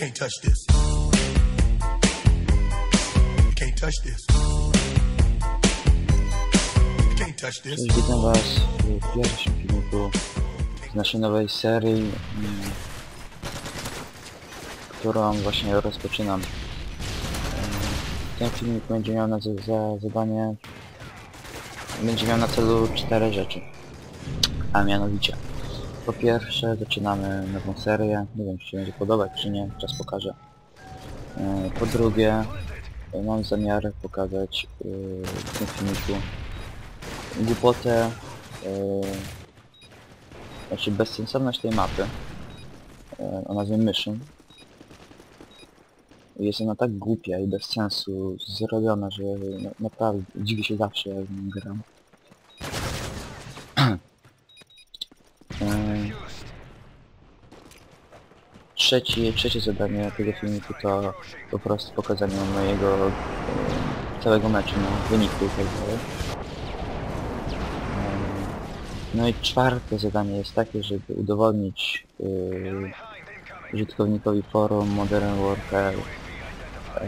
can't touch this. You can't touch this. You can't touch this. Witam was w pierwszym filmiku z naszej nowej serii, mm, którą właśnie rozpoczynam. Em, Ten filmik będzie miał na za zadanie, będzie miał na celu cztery rzeczy, a mianowicie po pierwsze zaczynamy nową serię, nie wiem czy się będzie podobać czy nie, czas pokaże. E, Po drugie e, mam zamiar pokazać e, w tym filmiku głupotę, znaczy bezsensowność tej mapy o nazwie Mission. Jest ona tak głupia i bez sensu zrobiona, że na, naprawdę dziwię się zawsze jak gram. Yy, Trzeci, trzecie zadanie tego filmiku to po prostu pokazanie mojego yy, całego meczu, no, wyniku i tak dalej. No i czwarte zadanie jest takie, żeby udowodnić yy, użytkownikowi forum Modern Warfare yy,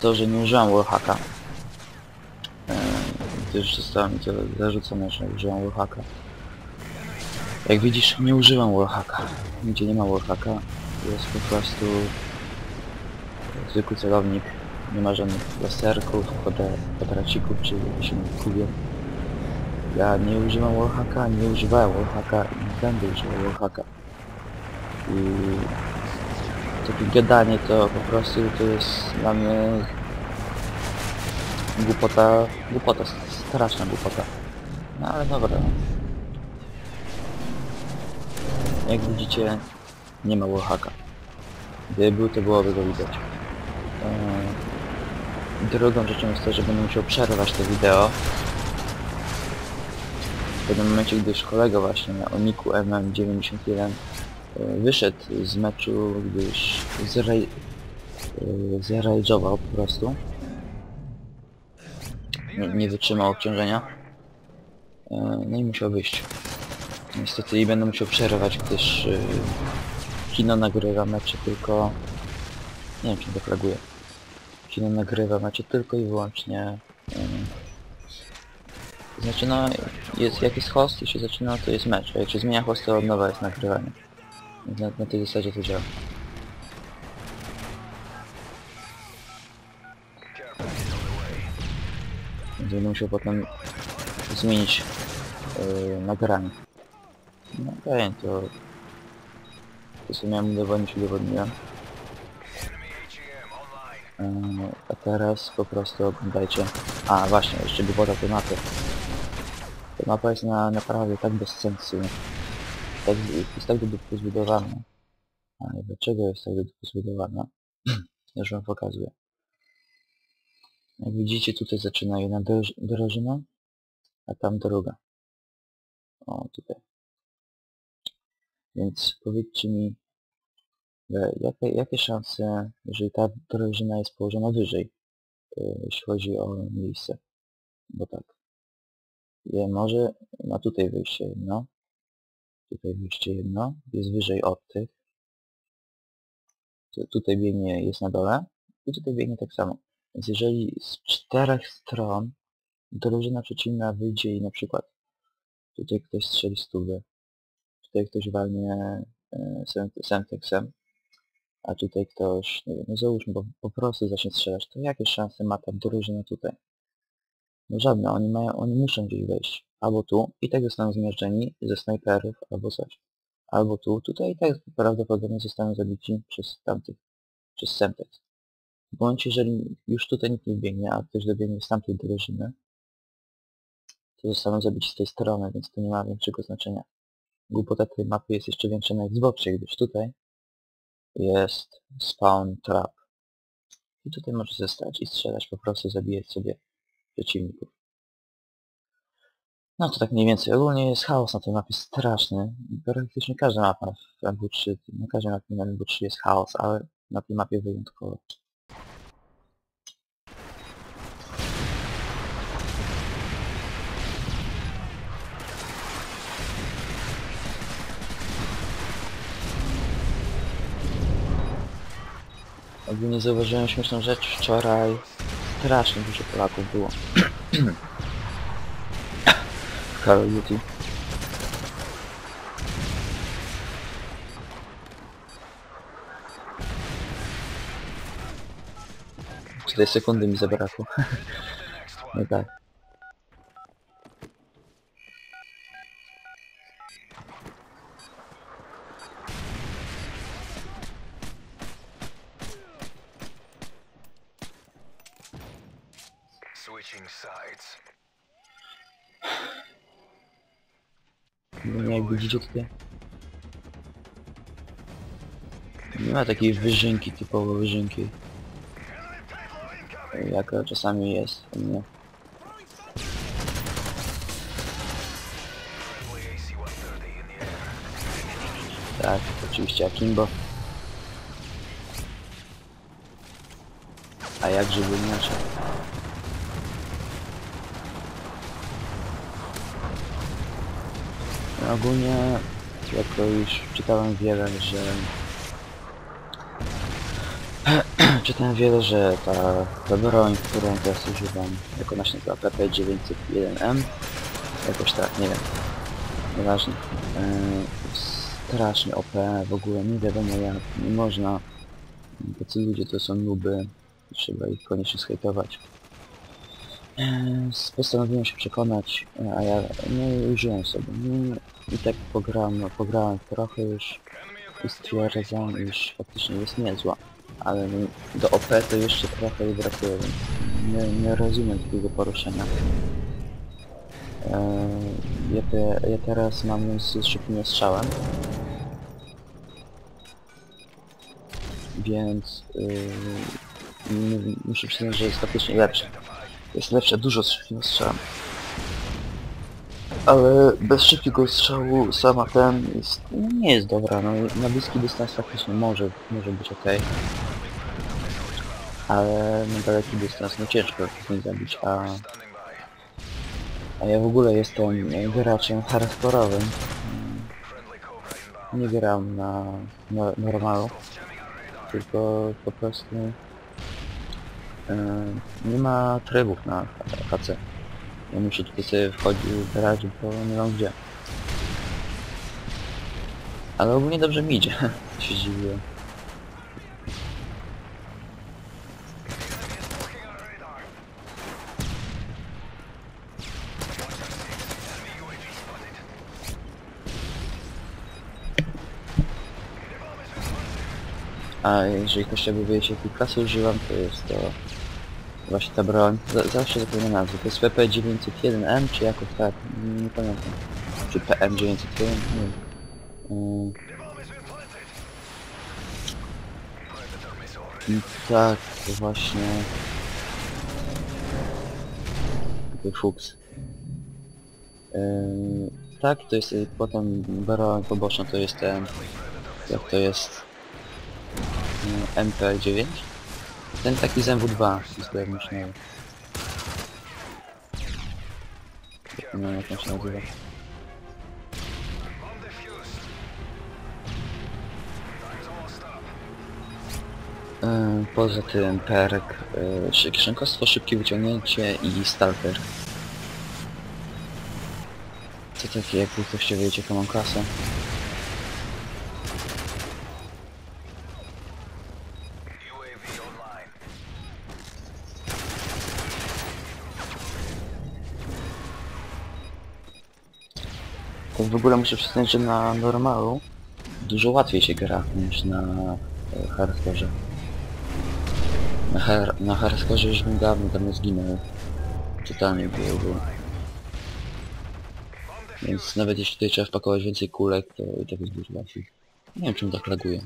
to, że nie użyłam wallhacka. Yy, gdyż zostało mi to zarzucone, że użyłam wallhacka. Jak widzisz, nie użyłam wallhacka. Nigdzie nie ma wallhacka. Jest po prostu zwykły celownik. Nie ma żadnych laserków, kwadra- kwadracików czy jakichś kubiek. Ja nie używam wallhacka, nie używałem wallhacka i będę używał wallhacka. I takie gadanie to po prostu to jest dla mnie głupota, głupota, straszna głupota. No ale dobra. Jak widzicie, nie ma wallhacka. Gdyby był, to byłoby go widać. Eee, Drugą rzeczą jest to, że będę musiał przerwać to wideo w pewnym momencie, gdyż kolega właśnie o niku MM91 e, wyszedł z meczu, gdyż zrej, e, zerajdżował po prostu. Nie, nie wytrzymał obciążenia. No i musiał wyjść. Niestety i będę musiał przerwać, gdyż e, kino nagrywa mecze tylko... Nie wiem czy to flaguje. Kino nagrywa mecze tylko i wyłącznie e, znaczy no, jest, jak jest host i się zaczyna, to jest mecz, a jak się zmienia host, to od nowa jest nagrywanie. Na, na tej zasadzie to działa. Będę musiał potem zmienić yy, nagranie. No okej, to... To co miałem udowodnić, udowodniłem. Yy, a teraz po prostu oglądajcie... A właśnie, jeszcze głupota tej mapy. Ta mapa jest na, naprawdę tak bez sensu. Tak, jest tak długo zbudowana. Ale dlaczego jest tak długo zbudowana? Już wam pokazuję. Jak widzicie tutaj zaczyna jedna droż- drożyna, a tam druga. O, tutaj. Więc powiedzcie mi, jakie, jakie szanse, jeżeli ta drożyna jest położona wyżej, e, jeśli chodzi o miejsce? Bo tak. Może ma tutaj wyjście jedno. Tutaj wyjście jedno. Jest wyżej od tych. Tu- Tutaj biegnie jest na dole. I tutaj biegnie tak samo. Więc jeżeli z czterech stron drużyna przeciwna wyjdzie i na przykład tutaj ktoś strzeli stówę, tutaj ktoś walnie e, sem- semteksem, a tutaj ktoś, nie wiem, no załóżmy, bo po prostu zacznie strzelać, to jakie szanse ma ta drużyna tutaj? No żadne, oni mają, oni muszą gdzieś wejść. Albo tu i tak zostaną zmiażdżeni ze snajperów, albo coś. Albo tu, tutaj i tak prawdopodobnie zostaną zabici przez tamtych, przez Semtex. Bądź jeżeli już tutaj nikt nie biegnie, a ktoś dobiegnie z tamtej drużyny, to zostaną zabici z tej strony, więc to nie ma większego znaczenia. Głupota tej mapy jest jeszcze większa na Xboxie, gdyż tutaj jest spawn trap. I tutaj możesz zostać i strzelać, po prostu zabijać sobie przeciwników. No to tak mniej więcej. Ogólnie jest chaos na tej mapie straszny. Praktycznie każda mapa w MW3, na każdej mapie na MW3 jest chaos, ale na tej mapie wyjątkowo. Ogólnie zauważyłem śmieszną rzecz wczoraj. Strasznie dużo Polaków było. w Call of Duty. Cztery sekundy mi zabrakło. no tak. Tutaj. Nie ma takiej wyżynki, typowo wyżynki. Jaka czasami jest u mnie. Friendly AC-130 in the air. Tak, oczywiście Akimbo. A jak żeby inaczej? Ogólnie, jako już czytałem wiele, że... czytałem wiele, że ta, ta broń, którą teraz używam, jako nazywa PP901M, jakoś tak, nie wiem, nieważne. Yy, strasznie OP, w ogóle nie wiadomo jak, nie można. Tacy ludzie to są nuby, trzeba ich koniecznie skejtować. Postanowiłem się przekonać, a ja nie użyłem sobie. No, I tak pograłem, no, pograłem trochę już i stwierdzam, iż faktycznie jest niezła. Ale no, do OP to jeszcze trochę jej brakuje, więc nie, nie rozumiem takiego poruszenia. Eee, ja, te, ja teraz mam z szybkim strzałem. Więc yy, muszę przyznać, że jest faktycznie lepsze. Jest lepsze dużo z szybkim strzałem. Ale bez szybkiego strzału sama ten jest, nie jest dobra. No, na bliski dystans faktycznie może, może być ok. Ale na daleki dystans no ciężko nie zabić, a a ja w ogóle jestem graczem hardkorowym. Nie gram na, na normalu, tylko po prostu nie ma trybów na HC. Ja muszę tutaj sobie wchodzić, grać, bo nie mam gdzie. Ale ogólnie dobrze mi idzie, się dziwiłem. A jeżeli ktoś by wiedzieć jakiej klasy używam, to jest to właśnie ta broń. Z zawsze zapominam nazwę. To jest PP901M czy jakoś tak, nie, pamiętam. Czy PM901? Nie wiem. Yy, tak, to właśnie... Taki fuks. Yy, tak, to jest y, potem broń poboczna, to jest ten... Jak to jest... Yy, MP9? Ten taki z MW2 z myślałem. Nie wiem jak on się nazywa. Poza tym perk, yy, szybkie wyciągnięcie i stalker. Co takie, jak ktoś się wiedzieć jaką mam klasę? W ogóle muszę przyznać, że na normalu dużo łatwiej się gra niż na e, hardkorze. Na, har na hardkorze już bym dawno tam zginął. Totalnie było. Więc nawet jeśli tutaj trzeba wpakować więcej kulek, to i tak jest dużo łatwiej. Nie wiem czemu tak laguje.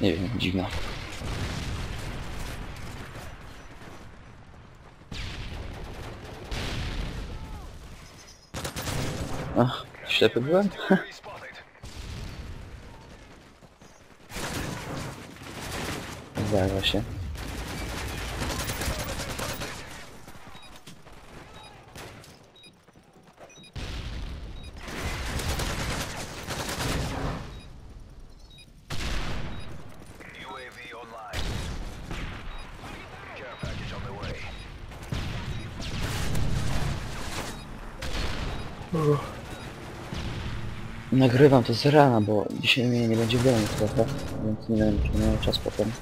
Nie wiem, dziwne. Ach, ślepy byłem? Zdarza się. Nagrywam to z rana, bo dzisiaj mnie nie będzie domu trochę, więc nie wiem czy miałem czas potem.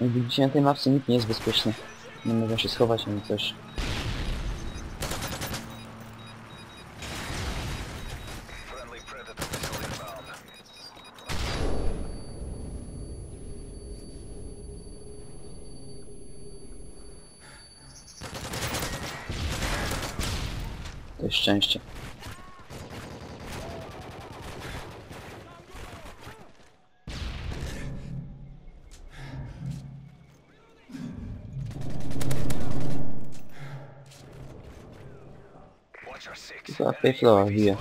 Jak widzicie na tej mapce nikt nie jest bezpieczny. Nie można się schować ani coś. Szczęście. Watcher 6. Chyba Payflower bije.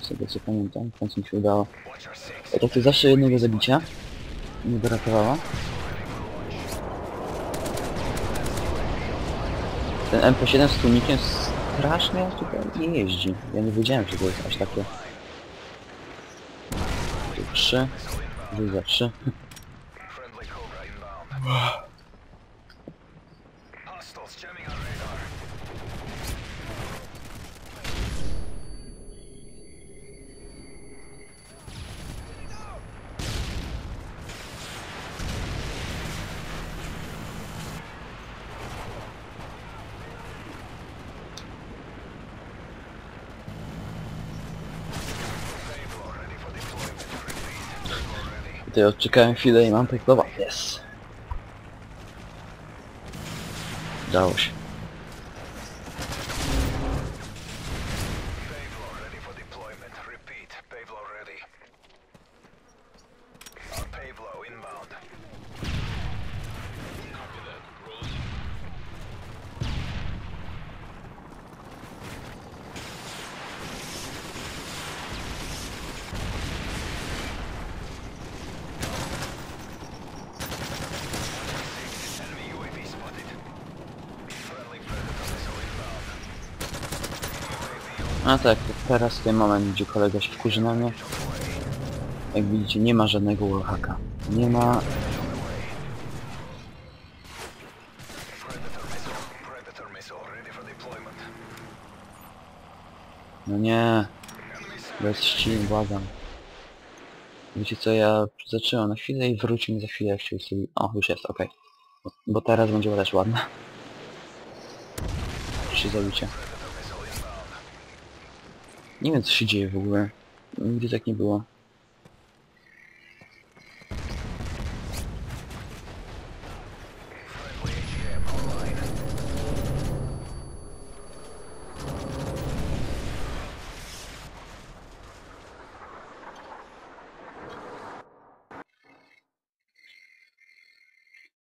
Z tego co pamiętam, w końcu mi się udało. Watcher 6. A to ty zawsze jednego zabicia. Nie doratowała. Ten MP7 z tłumikiem strasznie tutaj nie jeździ. Ja nie wiedziałem, że to jest aż takie... Tu 3, tu za Tutaj odczekałem chwilę i mam peklowa. Yes. Udało się. A tak, teraz ten moment, gdzie kolega się wkurzy na mnie. Jak widzicie, nie ma żadnego wallhacka. Nie ma... No nie, bez ścin, błagam. Wiecie co, ja zatrzymam na chwilę i wrócimy za chwilę, jak się ustawi... O, już jest, okej. Bo, bo teraz będzie też ładna. Trzy zabicia. Nie wiem co się dzieje w ogóle. Nigdy tak nie było.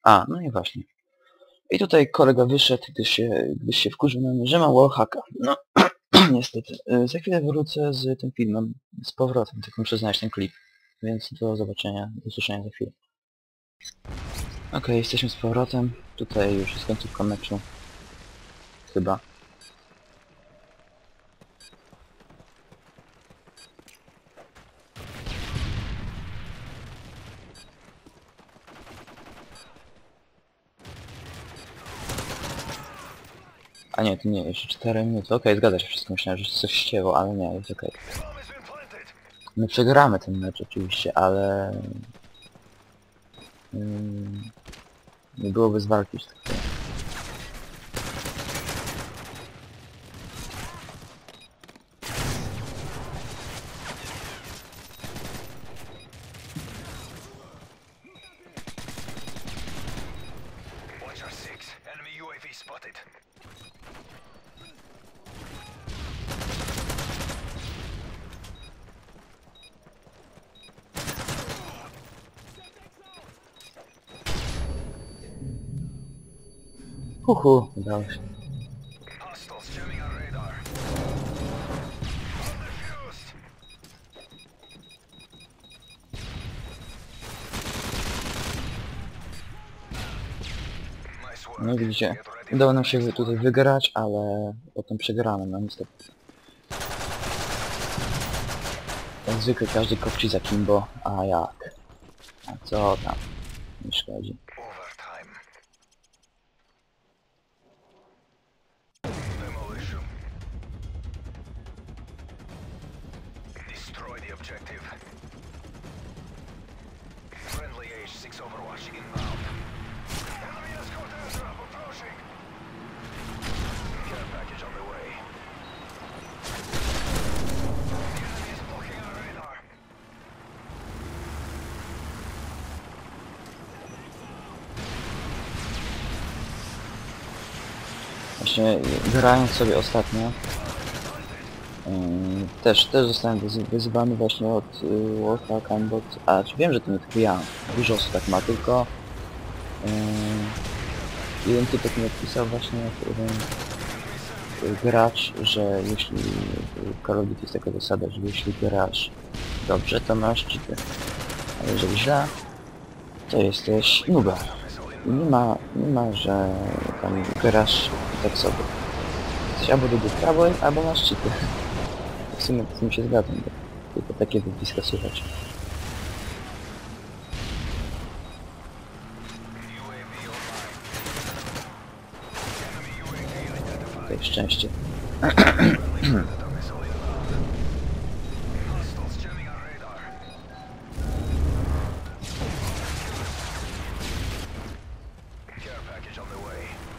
A, no i właśnie. I tutaj kolega wyszedł, gdyż się, gdyż się wkurzył że ma wallhacka. No, niestety. Y, Za chwilę wrócę z tym filmem z powrotem, tylko muszę znaleźć ten klip. Więc do zobaczenia, do usłyszenia za chwilę. Okej, jesteśmy z powrotem. Tutaj już jest końcówka meczu. Chyba. A nie, to nie, jeszcze 4 minuty. Okej, zgadza się wszystko. Myślałem, że coś ścięło, ale nie, jest okej. My przegramy ten mecz oczywiście, ale... Mm, nie byłoby tak. Watcher defused. Nice work. No widzicie, udało nam się tutaj wygrać, ale potem przegramy, no niestety. Jak zwykle każdy kopci za Kimbo, a jak? A co tam? Nie szkodzi. Właśnie grając sobie ostatnio też, też zostałem wyzywany właśnie od y, Warhawk Aimbot, a czy wiem, że to nie tylko ja, dużo osób tak ma, tylko jeden typek mi odpisał właśnie jeden y, gracz, że jeśli w Call jest taka zasada, że jeśli grasz dobrze, to masz cheaty, a jeżeli źle, to jesteś nubem. I nie ma, nie ma, że tam grasz tak sobie. Jesteś albo do w prawo, albo masz cheaty. W sumie z tym się zgadzam, bo tylko takie wypiska słychać. Identified. Tutaj szczęście. Package on the way.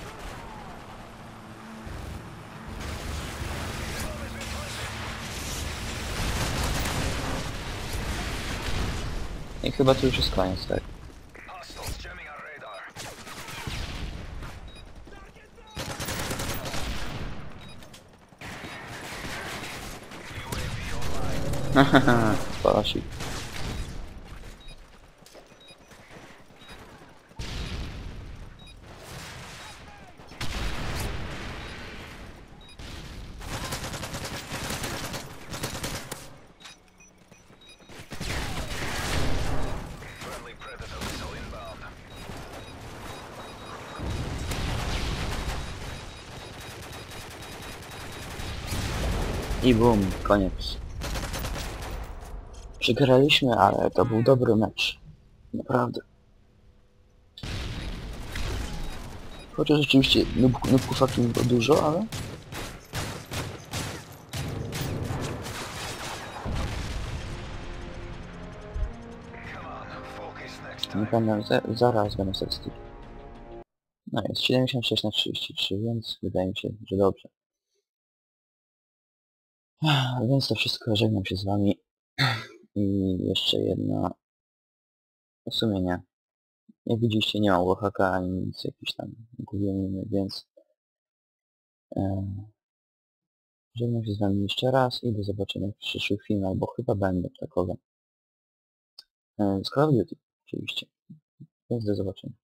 I chyba to już jest koniec, tak? Hahaha, Spasik. I bum, koniec. Przegraliśmy, ale to był dobry mecz. Naprawdę. Chociaż rzeczywiście nub, nubków fucking było dużo, ale... Nie pamiętam, za, zaraz będę statystyki. No jest 76 na 33, więc wydaje mi się, że dobrze. Więc to wszystko, żegnam się z wami. I jeszcze jedno... W sumie nie. Jak widzicie nie ma Oaxaca ani nic jakiś tam gubieniny, więc... E, żegnam się z wami jeszcze raz i do zobaczenia w przyszłych filmach, bo chyba będą takowe. E, z Call of Duty, oczywiście. Więc do zobaczenia.